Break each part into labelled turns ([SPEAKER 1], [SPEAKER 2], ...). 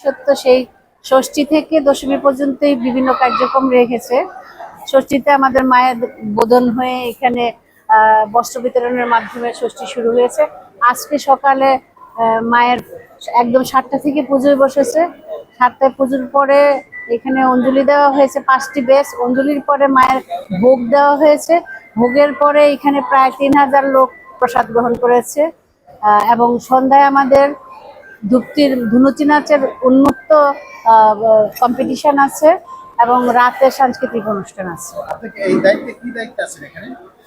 [SPEAKER 1] সত্য, সেই ষষ্ঠী থেকে দশমী পর্যন্তই বিভিন্ন কার্যক্রম রেখেছে। ষষ্ঠীতে আমাদের মায়ের বোধন হয়ে এখানে বস্ত্র বিতরণের মাধ্যমে ষষ্ঠী শুরু হয়েছে। আজকে সকালে মায়ের একদম সাতটা থেকে পুজোয় বসেছে। সাতটায় পুজোর পরে এখানে অঞ্জলি দেওয়া হয়েছে, পাঁচটি বেশ অঞ্জলির পরে মায়ের ভোগ দেওয়া হয়েছে। ভোগের পরে এখানে প্রায় তিন হাজার লোক প্রসাদ গ্রহণ করেছে। এবং সন্ধ্যায় আমাদের ধুপটির ধুনুচি নাচের উন্মুক্ত কম্পিটিশন আছে এবং রাতে সাংস্কৃতিক অনুষ্ঠান আছে।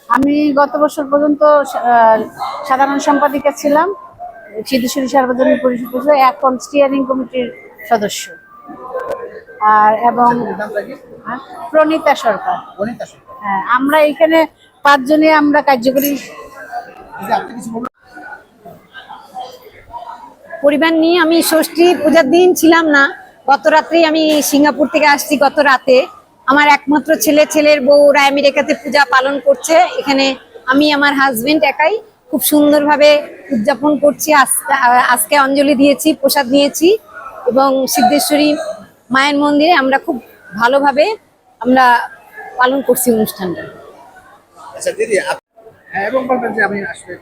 [SPEAKER 1] আমি গত বছর পর্যন্ত সাধারণ সম্পাদিকা ছিলাম সিদ্ধেশ্বরী সার্বজনীন পরিষদ এখন স্টিয়ারিং কমিটির সদস্য। আর এবং প্রণীতা সরকার।
[SPEAKER 2] সরকার।
[SPEAKER 1] হ্যাঁ আমরা এখানে পাঁচজনে আমরা কার্যকরী।
[SPEAKER 3] পরিবার নিয়ে আমি ষষ্ঠী পূজার দিন ছিলাম না। গত রাত্রেই আমি সিঙ্গাপুর থেকে আসছি গত রাতে। আমার একমাত্র ছেলে ছেলের বউ ওরা আমেরিকাতে পূজা পালন করছে। এখানে আমি আমার হাজবেন্ড একাই খুব সুন্দরভাবে উদযাপন করছি। আজকে আজকে অঞ্জলি দিয়েছি প্রসাদ নিয়েছি এবং সিদ্ধেশ্বরী মায়ের মন্দিরে আমরা খুব ভালোভাবে আমরা পালন করছি অনুষ্ঠানটা।
[SPEAKER 2] আচ্ছা দিদি হ্যাঁ এবং বলবেন যে আমি আসলে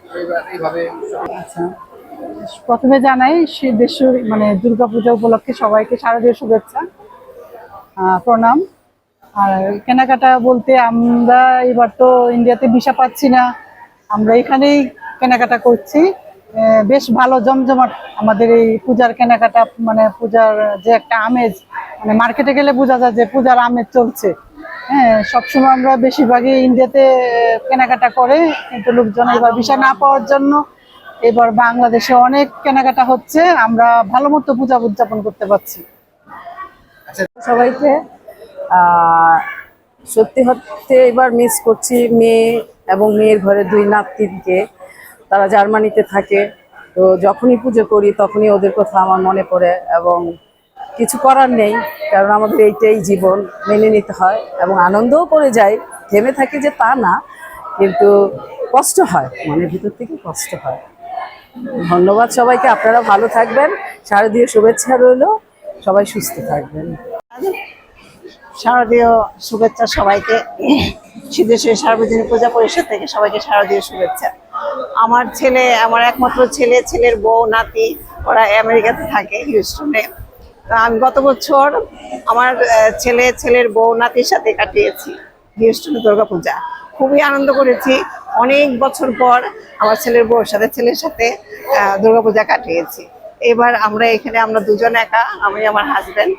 [SPEAKER 2] এইভাবে
[SPEAKER 4] আচ্ছা। প্রথমে জানাই সিদ্ধেশ্বর মানে দুর্গাপূজা উপলক্ষে সবাইকে শারদীয় শুভেচ্ছা প্রণাম। আর কেনাকাটা বলতে আমরা এবার তো ইন্ডিয়াতে ভিসা পাচ্ছি না, আমরা এখানেই কেনাকাটা করছি। বেশ ভালো জমজমাট আমাদের এই পূজার কেনাকাটা মানে পূজার যে একটা আমেজ মানে মার্কেটে গেলে বোঝা যায় যে পূজার আমেজ চলছে। হ্যাঁ সবসময় আমরা বেশিরভাগই ইন্ডিয়াতে কেনাকাটা করে, কিন্তু লোকজন এবার ভিসা না পাওয়ার জন্য এবার বাংলাদেশে অনেক কেনাকাটা হচ্ছে আমরা ভালো মতো পূজা উদযাপন করতে পারছি।
[SPEAKER 5] সবাইকে সত্যি হচ্ছে এবার মিস করছি মেয়ে এবং মেয়ের ঘরে দুই নাতিকে তারা জার্মানিতে থাকে তো যখনই পুজো করি তখনই ওদের কথা আমার মনে পড়ে এবং কিছু করার নেই কারণ আমাদের এইটাই জীবন মেনে নিতে হয় এবং আনন্দও করে যায় থেমে থাকে যে তা না কিন্তু কষ্ট হয় মনের ভিতর থেকে কষ্ট হয়। ধন্যবাদ সবাইকে, আপনারা ভালো থাকবেন, শারদীয় শুভেচ্ছা রইল, সবাই সুস্থ থাকবেন।
[SPEAKER 6] শারদীয় শুভেচ্ছা সবাইকে, সিদ্ধেশ্বরী সার্বজনীন পূজা পরিষদ থেকে সবাইকে শারদীয় শুভেচ্ছা। আমার ছেলে, আমার একমাত্র ছেলে, ছেলের বউ, নাতি, ওরা আমেরিকাতে থাকে, হিউস্টনে। আমি গত বছর আমার ছেলে, ছেলের বউ, নাতির সাথে কাটিয়েছি, হিউস্টনে দুর্গাপূজা। খুবই আনন্দ করেছি অনেক বছর পর আমার ছেলের বউর সাথে, ছেলের সাথে দুর্গাপূজা কাটিয়েছি। এবার আমরা এখানে, আমরা দুজন একা, আমি আমার হাজবেন্ড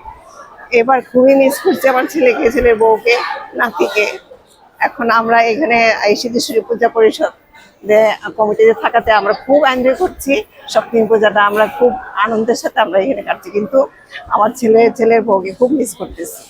[SPEAKER 6] এবার খুবই মিস করছি আমার ছেলেকে, ছেলের বউকে, নাতিকে। এখন আমরা এখানে এই সিদ্ধেশ্বরী পূজা পরিষদ কমিটিতে থাকাতে আমরা খুব এনজয় করছি। সপ্তমী পূজাটা আমরা খুব আনন্দের সাথে আমরা এখানে কাটছি। কিন্তু আমার ছেলে, ছেলের বউকে খুব মিস করতেছি।